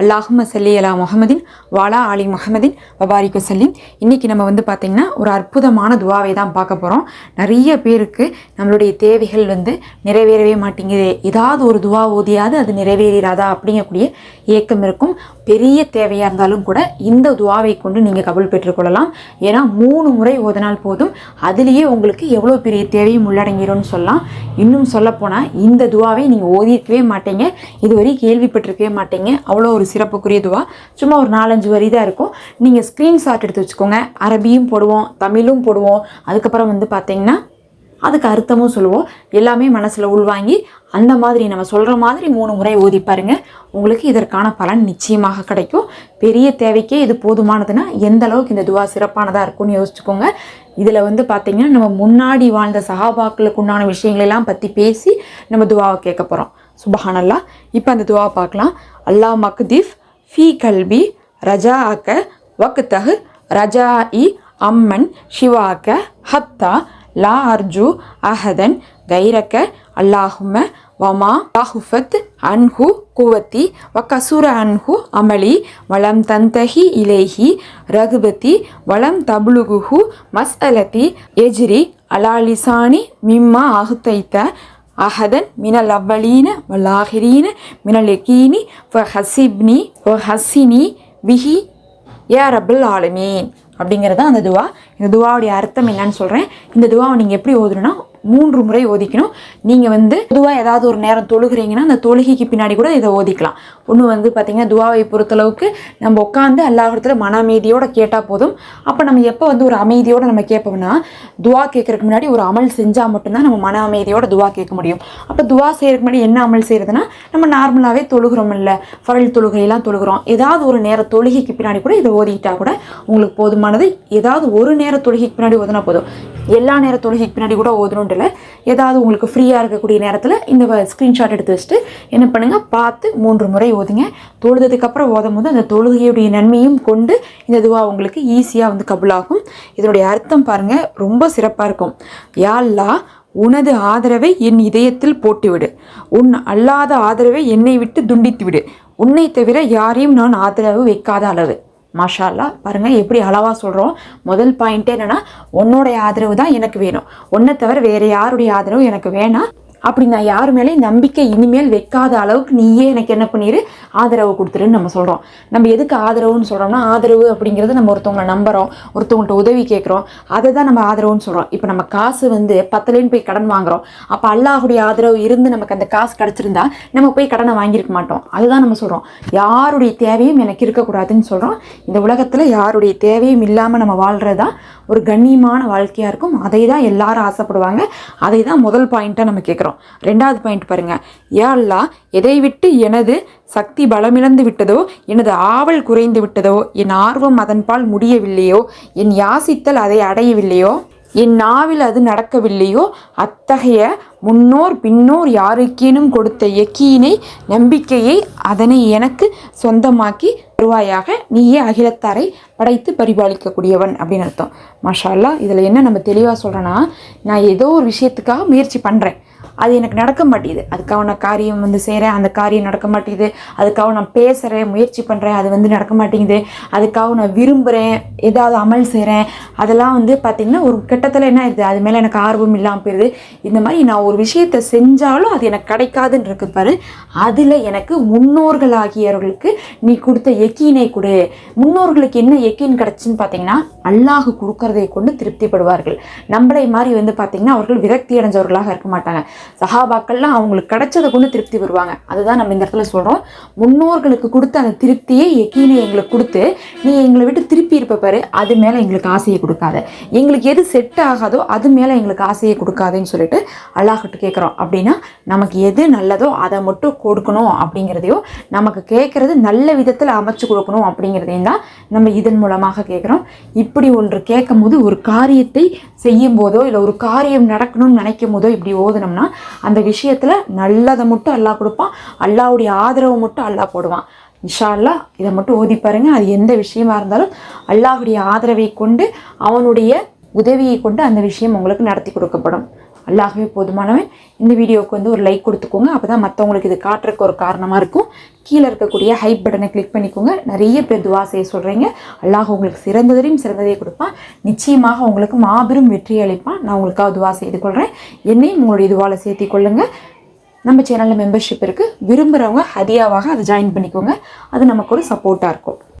அல்லாஹும் சல்லி அலா முகமதின் வாலா அலி முகமதின் வபாரிக்கு சல்லிம் இன்றைக்கி நம்ம வந்து பார்த்திங்கன்னா ஒரு அற்புதமான துவாவை தான் பார்க்க போகிறோம் நிறைய பேருக்கு நம்மளுடைய தேவைகள் வந்து நிறைவேறவே மாட்டேங்குது. ஏதாவது ஒரு துவா ஓதியாது அது நிறைவேறாதா அப்படிங்கக்கூடிய ஏக்கம் இருக்கும். பெரிய தேவையாக இருந்தாலும் கூட இந்த துவாவை கொண்டு நீங்கள் கபல் பெற்றுக்கொள்ளலாம் ஏன்னா மூணு முறை ஓதினால் போதும். அதுலேயே உங்களுக்கு எவ்வளோ பெரிய தேவையும் உள்ளடங்கிடும்னு சொல்லலாம். இன்னும் சொல்லப்போனால் இந்த துவாவை நீங்கள் ஓதியிருக்கவே மாட்டீங்க. இதுவரை கேள்விப்பட்டிருக்கவே மாட்டீங்க. அவ்வளோ ஒரு சிறப்புக்குரிய துவா சும்மா ஒரு நாலஞ்சு வரி தான் இருக்கும். நீங்கள் ஸ்க்ரீன்ஷாட் எடுத்து வச்சுக்கோங்க. அரபியும் போடுவோம் தமிழும் போடுவோம். அதுக்கப்புறம் வந்து பார்த்தீங்கன்னா அதுக்கு அர்த்தமும் சொல்லுவோம். எல்லாமே மனசில் உள்வாங்கி அந்த மாதிரி நம்ம சொல்கிற மாதிரி மூணு முறை ஓதி பாருங்கள் உங்களுக்கு இதற்கான பலன் நிச்சயமாக கிடைக்கும். பெரிய தேவைக்கே இது போதுமானதுன்னா எந்த அளவுக்கு இந்த துவா சிறப்பானதாக இருக்கும்னு யோசிச்சுக்கோங்க. இதில் வந்து பார்த்திங்கன்னா நம்ம முன்னாடி வாழ்ந்த சகாபாக்களுக்கு உண்டான விஷயங்களெல்லாம் பற்றி பேசி நம்ம துவாவை கேட்க போகிறோம் சுபஹானல்லா. இப்போ அந்த துவா பார்க்கலாம். அல்லாஹ் மக்தீஃப் ஃபீ கல்பி ரஜா அக்க வக்தஹ் ரஜா இ அம்மன் ஷிவாக்க ஹத்தா லா அர்ஜு அஹதன் கைரக்க அல்லாஹும வமா பஹுஃபத் அன்ஹு குவத்தி வக்கசுர அன்ஹு அமலி வளம் தந்தஹி இலேஹி ரகுபதி வளம் தபுலுகுஹு மஸ்அலதி எஜ்ரி அலாலிசானி மிம்மா அகுத்தைத்த அஹதன் மினல் அவ்வலீன வல்லாஹிரீன மினல் எகீனி ஃப ஹசிப்னி ஃப ஹசினி பிஹி ஏ ரபுல் ஆலமீன் அப்படிங்கிறது தான் அந்த துவா. இந்த துவாவுடைய அர்த்தம் என்னன்னு சொல்கிறேன் இந்த துவாவை நீங்கள் எப்படி ஓதுனா மூன்று முறை ஓதிக்கணும். நீங்கள் வந்து பொதுவாக ஏதாவது ஒரு நேரம் தொழுகிறீங்கன்னா அந்த தொழுகைக்கு பின்னாடி கூட இதை ஓதிக்கலாம். ஒன்று வந்து பார்த்திங்கன்னா துவாவை பொறுத்தளவுக்கு நம்ம உட்காந்து அல்லாஹிடத்தில் மன அமைதியோடு கேட்டால் போதும். அப்போ நம்ம எப்போ வந்து ஒரு அமைதியோடு நம்ம கேட்போம்னா துவா கேட்குறக்கு முன்னாடி ஒரு அமல் செஞ்சால் மட்டும்தான் நம்ம மன அமைதியோட துவா கேட்க முடியும். அப்போ துவா செய்கிறதுக்கு முன்னாடி என்ன அமல் செய்கிறதுனா நம்ம நார்மலாகவே தொழுகிறோம் இல்லை ஃபரல் தொழுகையெல்லாம் தொழுகிறோம். ஏதாவது ஒரு நேர தொழுகைக்கு பின்னாடி கூட இதை ஓதிக்கிட்டா கூட உங்களுக்கு போதுமானது. ஏதாவது ஒரு நேர தொழுகைக்கு பின்னாடி ஓதுனா போதும். எல்லா நேர தொழுகைக்கு பின்னாடி கூட ஓதணுன்ட்டு இல்லை. ஏதாவது உங்களுக்கு ஃப்ரீயாக இருக்கக்கூடிய நேரத்தில் இந்த ஸ்க்ரீன்ஷாட் எடுத்து வச்சுட்டு என்ன பண்ணுங்கள் பார்த்து மூன்று முறை ஓதுங்க. தொழுததுக்கப்புறம் ஓதும் போது அந்த தொழுகையுடைய நன்மையும் கொண்டு இந்த துவா உங்களுக்கு ஈஸியாக வந்து கபுலாகும். இதனுடைய அர்த்தம் பாருங்கள் ரொம்ப சிறப்பாக இருக்கும். யாழ்லா உனது ஆதரவை என் இதயத்தில் போட்டுவிடு. உன் அல்லாத ஆதரவை என்னை விட்டு துண்டித்து விடு உன்னை தவிர யாரையும் நான் ஆதரவு வைக்காத அளவு. மாஷால்லா பாருங்கள் எப்படி அளவாக சொல்கிறோம் முதல் பாயிண்ட்டே என்னென்னா உன்னோடைய ஆதரவு தான் எனக்கு வேணும். ஒன்றை தவிர வேறு யாருடைய ஆதரவு எனக்கு வேணாம். அப்படி நான் யார் மேலேயும் நம்பிக்கை இனிமேல் வைக்காத அளவுக்கு நீயே எனக்கு என்ன பண்ணிடு ஆதரவு கொடுத்துருன்னு நம்ம சொல்கிறோம் நம்ம எதுக்கு ஆதரவுன்னு சொல்கிறோம்னா ஆதரவு அப்படிங்கிறது நம்ம ஒருத்தவங்களை நம்புகிறோம் ஒருத்தவங்கள்ட்ட உதவி கேட்குறோம். அதை தான் நம்ம ஆதரவுன்னு சொல்கிறோம் இப்போ நம்ம காசு வந்து பத்துலேன்னு போய் கடன் வாங்குறோம். அப்போ அல்லாஹுடைய ஆதரவு இருந்து நமக்கு அந்த காசு கிடச்சிருந்தா நம்ம போய் கடனை வாங்கியிருக்க மாட்டோம். அதுதான் நம்ம சொல்கிறோம் யாருடைய தேவையும் எனக்கு இருக்கக்கூடாதுன்னு சொல்கிறோம் இந்த உலகத்தில் யாருடைய தேவையும் இல்லாமல் நம்ம வாழ்கிறது தான் ஒரு கண்ணியமான வாழ்க்கையாக இருக்கும். அதை தான் எல்லாரும் ஆசைப்படுவாங்க. அதை தான் முதல் பாயிண்ட்டாக நம்ம கேட்குறோம் ரெண்டாவது பாயிண்ட் பாருங்கள் ஏல்லா அல்லா எதை விட்டு எனது சக்தி பலமிழந்து விட்டதோ எனது ஆவல் குறைந்து விட்டதோ என் ஆர்வம் அதன்பால் முடியவில்லையோ என் யாசித்தல் அதை அடையவில்லையோ என் நாவில் அது நடக்கவில்லையோ அத்தகைய முன்னோர் பின்னோர் யாருக்கேனும் கொடுத்த எக்கீனை நம்பிக்கையை அதனை எனக்கு சொந்தமாக்கி வருவாயாக நீயே அகிலத்தாரை படைத்து பரிபாலிக்கக்கூடியவன் அப்படின்னு அர்த்தம். மாஷா இதில் என்ன நம்ம தெளிவாக சொல்கிறேன்னா நான் ஏதோ ஒரு விஷயத்துக்காக முயற்சி பண்ணுறேன் அது எனக்கு நடக்க மாட்டேங்குது. அதுக்காக நான் காரியம் வந்து செய்கிறேன் அந்த காரியம் நடக்க மாட்டேங்குது. அதுக்காக நான் பேசுகிறேன் முயற்சி பண்ணுறேன் அது வந்து நடக்க மாட்டேங்குது. அதுக்காக நான் விரும்புகிறேன் ஏதாவது அமல் செய்கிறேன் அதெல்லாம் வந்து பார்த்திங்கன்னா ஒரு கட்டத்தில் என்ன ஆயிடுது? அது மேலே எனக்கு ஆர்வம் இல்லாமல் போயிடுது இந்த மாதிரி நான் ஒரு விஷயத்தை செஞ்சாலும் அது எனக்கு கிடைக்காதுன்னு இருக்கு பாரு. அதில் எனக்கு முன்னோர்களாகியவர்களுக்கு நீ கொடுத்த எக்கீனை கொடு. முன்னோர்களுக்கு என்ன எக்கீன் கிடச்சின்னு பார்த்தீங்கன்னா அல்லாஹ் கொடுக்கறதை கொண்டு திருப்திப்படுவார்கள். நம்மளை மாதிரி வந்து பார்த்திங்கன்னா அவர்கள் விரக்தி அடைஞ்சவர்களாக இருக்க மாட்டாங்க. சஹாபாக்கள்லாம் அவங்களுக்கு கிடைச்சதை கொண்டு திருப்தி வருவாங்க. அதுதான் நம்ம இந்த இடத்துல சொல்கிறோம் முன்னோர்களுக்கு கொடுத்த அந்த திருப்தியை எக்கீனை எங்களுக்கு கொடுத்து நீ எங்களை விட்டு திருப்பி இருப்ப பாரு அது மேலே எங்களுக்கு ஆசையை கொடுக்காத. எங்களுக்கு எது செட் ஆகாதோ அது மேலே எங்களுக்கு ஆசையை கொடுக்காதுன்னு சொல்லிட்டு அல்லாஹ்கிட்ட கேட்குறோம். அப்படின்னா நமக்கு எது நல்லதோ அதை மட்டும் கொடுக்கணும் அப்படிங்கிறதையும் நமக்கு கேட்குறது நல்ல விதத்தில் அமைச்சு கொடுக்கணும் அப்படிங்கிறதையும் தான் நம்ம இதன் மூலமாக கேட்குறோம். இப்படி ஒன்று கேட்கும் போது ஒரு காரியத்தை செய்யும் போதோ இல்லை ஒரு காரியம் நடக்கணும்னு நினைக்கும் போதோ இப்படி ஓதுனோம்னா அந்த விஷயத்தில் நல்லதை மட்டும் அல்லாஹ் கொடுப்பான். அல்லாவுடைய ஆதரவு மட்டும் அல்லாஹ் போடுவான். இன்ஷா இதை மட்டும் ஓதி பாருங்க. அது எந்த விஷயமா இருந்தாலும் அல்லாஹுடைய ஆதரவை கொண்டு அவனுடைய உதவியை கொண்டு அந்த விஷயம் உங்களுக்கு நடத்தி கொடுக்கப்படும். அல்லாஹ்வே போதுமானவன். இந்த வீடியோவுக்கு வந்து ஒரு லைக் கொடுத்துக்கோங்க. அப்போ தான் மற்றவங்களுக்கு இது காட்டுறதுக்கு ஒரு காரணமாக இருக்கும். கீழே இருக்கக்கூடிய ஹைப் பட்டனை கிளிக் பண்ணிக்கோங்க. நிறைய பேர் துவா செய்ய சொல்கிறீங்க அல்லாஹ் உங்களுக்கு சிறந்ததையும் சிறந்ததையே கொடுப்பான். நிச்சயமாக உங்களுக்கு மாபெரும் வெற்றி அளிப்பான். நான் உங்களுக்காக துவா செய்து கொள்கிறேன் என்னையும் உங்களுடைய துவாவில் சேர்த்தி கொள்ளுங்கள் நம்ம சேனலில் மெம்பர்ஷிப் இருக்குது விரும்புகிறவங்க ஹதியாவாக அதை ஜாயின் பண்ணிக்கோங்க. அது நமக்கு ஒரு சப்போர்ட்டாக இருக்கும்.